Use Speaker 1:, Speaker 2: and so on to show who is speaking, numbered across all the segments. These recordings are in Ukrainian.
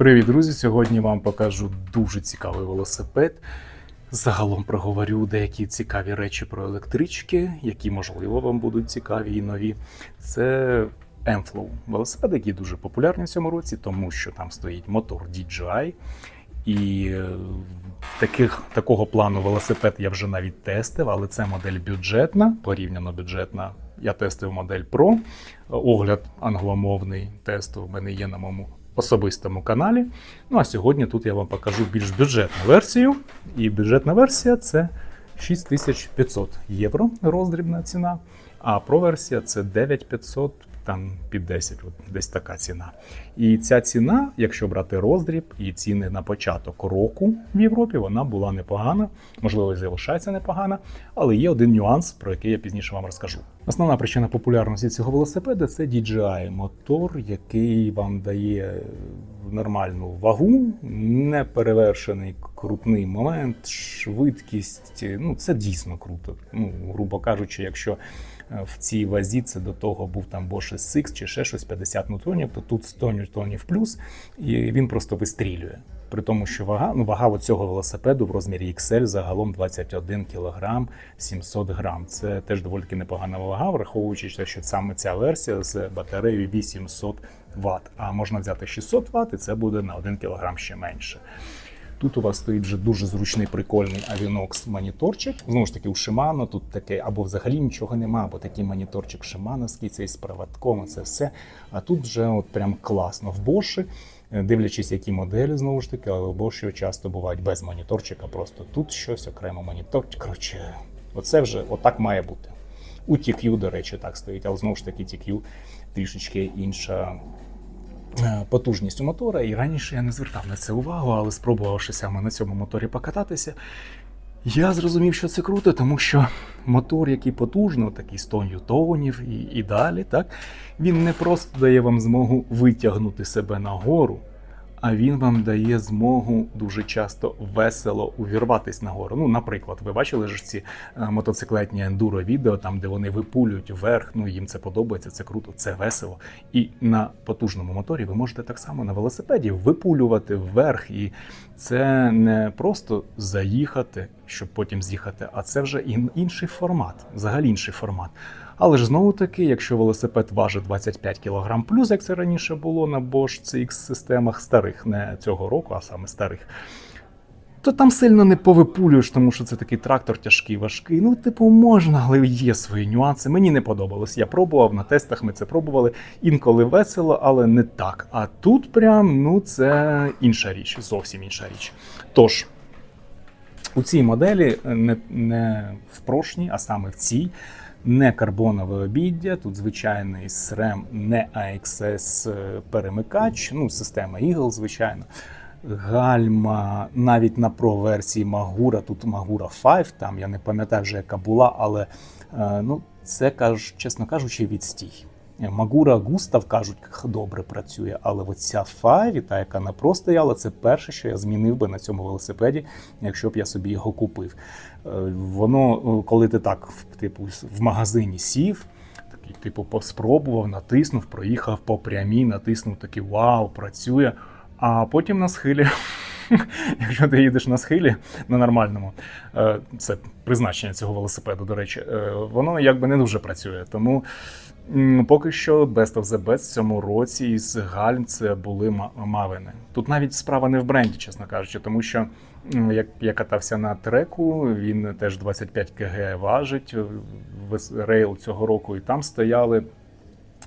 Speaker 1: Привіт, друзі! Сьогодні вам покажу дуже цікавий велосипед. Загалом проговорю деякі цікаві речі про електрички, які, можливо, вам будуть цікаві і нові. Це M-Flow. велосипед, який дуже популярний в цьому році, тому що там стоїть мотор DJI. І е, таких, такого плану велосипед я вже навіть тестив, але це модель бюджетна, порівняно бюджетна. Я тестив модель Pro. Огляд англомовний тесту в мене є на моєму особистому каналі. Ну а сьогодні тут я вам покажу більш бюджетну версію. І бюджетна версія це 6500 євро роздрібна ціна, а проверсія версія це 9500 там під 10, от десь така ціна. І ця ціна, якщо брати роздріб і ціни на початок року в Європі, вона була непогана, можливо, і залишається непогана, але є один нюанс, про який я пізніше вам розкажу. Основна причина популярності цього велосипеда це DJI мотор, який вам дає нормальну вагу, неперевершений крутний момент, швидкість. Ну це дійсно круто. Ну, грубо кажучи, якщо в цій вазі це до того був там Bosch SX чи ще щось 50 ньютонів, то тут 100 ньютонів плюс, і він просто вистрілює. При тому, що вага, ну вага цього велосипеду в розмірі XL загалом 21 кг 700 грам. Це теж доволі непогана вага, враховуючи те, що саме ця версія з батареєю 800 Вт. А можна взяти 600 Вт, і це буде на 1 кг ще менше. Тут у вас стоїть вже дуже зручний прикольний Avinox моніторчик. Знову ж таки, у Shimano тут таке, або взагалі нічого нема, або такий моніторчик шимановський, цей з проводком, це все. А тут вже от прям класно. В Bosch, дивлячись, які моделі, знову ж таки, але в Bosch часто бувають без моніторчика. Просто тут щось окремо моніторчик. Коротше, оце вже отак має бути. У TQ, до речі, так стоїть, але знову ж таки TQ трішечки інша е, потужність у мотора. І раніше я не звертав на це увагу, але спробувавши саме на цьому моторі покататися, я зрозумів, що це круто, тому що мотор, який потужно, такий 100 ньютонів і, і далі, так, він не просто дає вам змогу витягнути себе нагору, а він вам дає змогу дуже часто весело увірватись нагору. Ну, наприклад, ви бачили ж ці е, мотоциклетні ендуро відео, там де вони випулюють вверх. Ну їм це подобається, це круто, це весело. І на потужному моторі ви можете так само на велосипеді випулювати вверх. І це не просто заїхати, щоб потім з'їхати, а це вже інший формат, взагалі інший формат. Але ж знову таки, якщо велосипед важить 25 кг плюс, як це раніше було на Bosch CX системах старих, не цього року, а саме старих, то там сильно не повипулюєш, тому що це такий трактор тяжкий, важкий. Ну, типу, можна, але є свої нюанси. Мені не подобалось. Я пробував на тестах, ми це пробували. Інколи весело, але не так. А тут прям ну це інша річ, зовсім інша річ. Тож. У цій моделі не, не в прошній, а саме в цій, не карбонове обіддя. Тут звичайний SRAM, не AXS перемикач, ну, система Eagle, звичайно. Гальма навіть на Pro версії Магура, тут Магура 5, там я не пам'ятаю вже, яка була, але е, ну, це, чесно кажучи, відстій. Магура Густав кажуть, добре працює, але оця Файві, та яка на Pro стояла, це перше, що я змінив би на цьому велосипеді, якщо б я собі його купив. Е, Воно, е, коли ти так типу, в магазині сів, такий, типу, поспробував, натиснув, проїхав по прямій, натиснув такий вау, працює. А потім на схилі, якщо ти їдеш на схилі на нормальному, е, це призначення цього велосипеду, до речі, воно якби не дуже працює. Тому поки що Best of the Best в цьому році із гальм це були мавини. Тут навіть справа не в бренді, чесно кажучи, тому що як я катався на треку, він теж 25 кг важить. Рейл цього року, і там стояли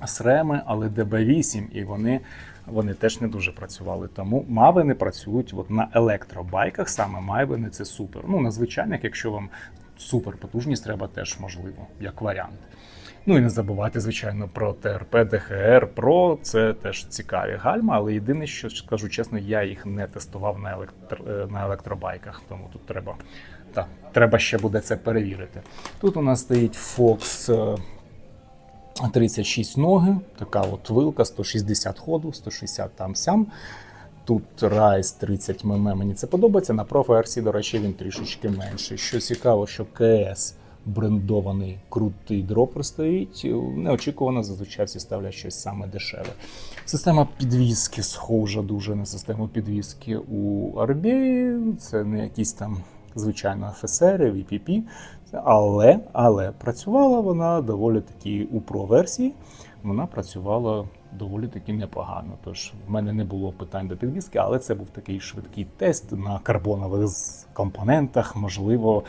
Speaker 1: среми, але DB8, і вони, вони теж не дуже працювали. Тому мавини працюють от на електробайках, саме мавини це супер. Ну, на звичайних, якщо вам супер потужність, треба теж можливо, як варіант. Ну і не забувайте, звичайно, про ТРП, ДХР, Pro, це теж цікаві гальма, але єдине, що скажу чесно, я їх не тестував на, електр... е, на електробайках, тому тут треба, та, треба ще буде це перевірити. Тут у нас стоїть Fox е, 36 ноги, така от вилка, 160 ходу, 160 там сям. Тут Rise 30 мм, мені це подобається. На Pro версії, до речі, він трішечки менший. Що цікаво, що КС брендований крутий дропер стоїть. Неочікувано зазвичай всі ставлять щось саме дешеве. Система підвіски схожа дуже на систему підвіски у RBA. Це не якісь там звичайно FSR, VPP. Але, але працювала вона доволі таки у Pro-версії. Вона працювала доволі таки непогано. Тож в мене не було питань до підвіски, але це був такий швидкий тест на карбонових компонентах. Можливо,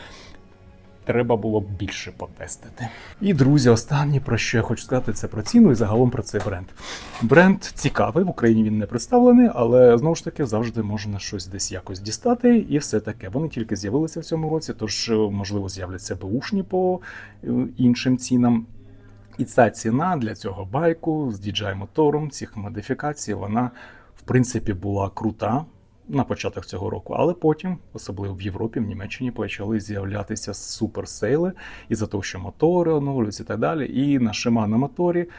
Speaker 1: треба було б більше потестити. І друзі, останнє про що я хочу сказати, це про ціну і загалом про цей бренд. Бренд цікавий, в Україні він не представлений, але знову ж таки завжди можна щось десь якось дістати, і все таке. Вони тільки з'явилися в цьому році, тож е, можливо з'являться беушні по е, іншим цінам. І ця ціна для цього байку з DJI мотором, цих модифікацій, вона в принципі була крута на початок цього року, але потім, особливо в Європі, в Німеччині, почали з'являтися суперсейли із-за того, що мотори оновлюються і так далі. І на Shimano моторі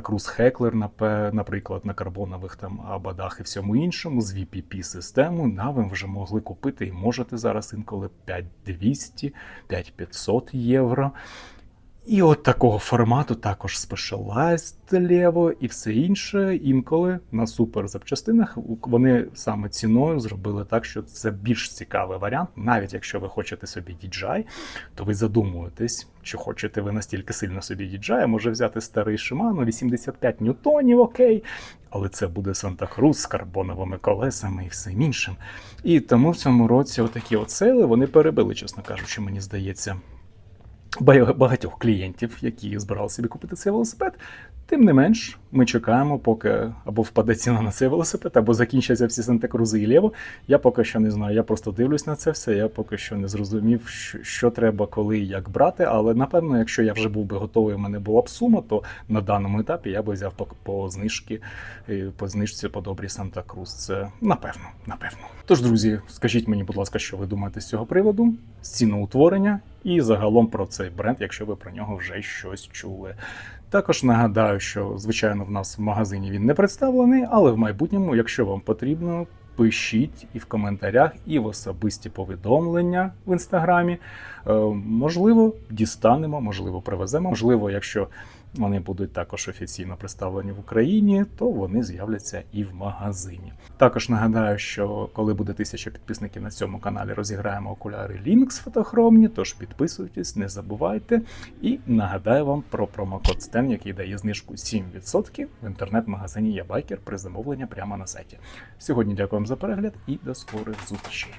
Speaker 1: Cruz Heckler, напе- наприклад, на карбонових там абадах і всьому іншому, з VPP систему на ви вже могли купити і можете зараз інколи 5200, 5500 євро. І от такого формату також Specialized Levo і все інше. Інколи на супер запчастинах вони саме ціною зробили так, що це більш цікавий варіант. Навіть якщо ви хочете собі DJI, то ви задумуєтесь, чи хочете ви настільки сильно собі DJI, може взяти старий Shimano 85 ньютонів, окей. Але це буде Санта Крус з карбоновими колесами і всім іншим. І тому в цьому році отакі от сейли вони перебили, чесно кажучи, мені здається багатьох клієнтів, які збирали собі купити цей велосипед. Тим не менш, ми чекаємо, поки або впаде ціна на цей велосипед, або закінчаться всі Санта-Крузи і Лєво. Я поки що не знаю. Я просто дивлюсь на це все. Я поки що не зрозумів, що, треба, коли і як брати. Але напевно, якщо я вже був би готовий, у мене була б сума, то на даному етапі я би взяв по, по знижки, е, по знижці по добрій Санта-Круз. Це напевно, напевно. Тож, друзі, скажіть мені, будь ласка, що ви думаєте з цього приводу, з ціноутворення і загалом про цей бренд, якщо ви про нього вже щось чули. Також нагадаю, що звичайно в нас в магазині він не представлений, але в майбутньому, якщо вам потрібно, пишіть і в коментарях, і в особисті повідомлення в інстаграмі. Е, можливо, дістанемо, можливо, привеземо. Можливо, якщо вони будуть також офіційно представлені в Україні, то вони з'являться і в магазині. Також нагадаю, що коли буде тисяча підписників на цьому каналі, розіграємо окуляри Lynx фотохромні. Тож підписуйтесь, не забувайте. І нагадаю вам про промокод STEN, який дає знижку 7% в інтернет-магазині Ябайкер при замовленні прямо на сайті. Сьогодні дякую вам за перегляд і до скорих зустрічей.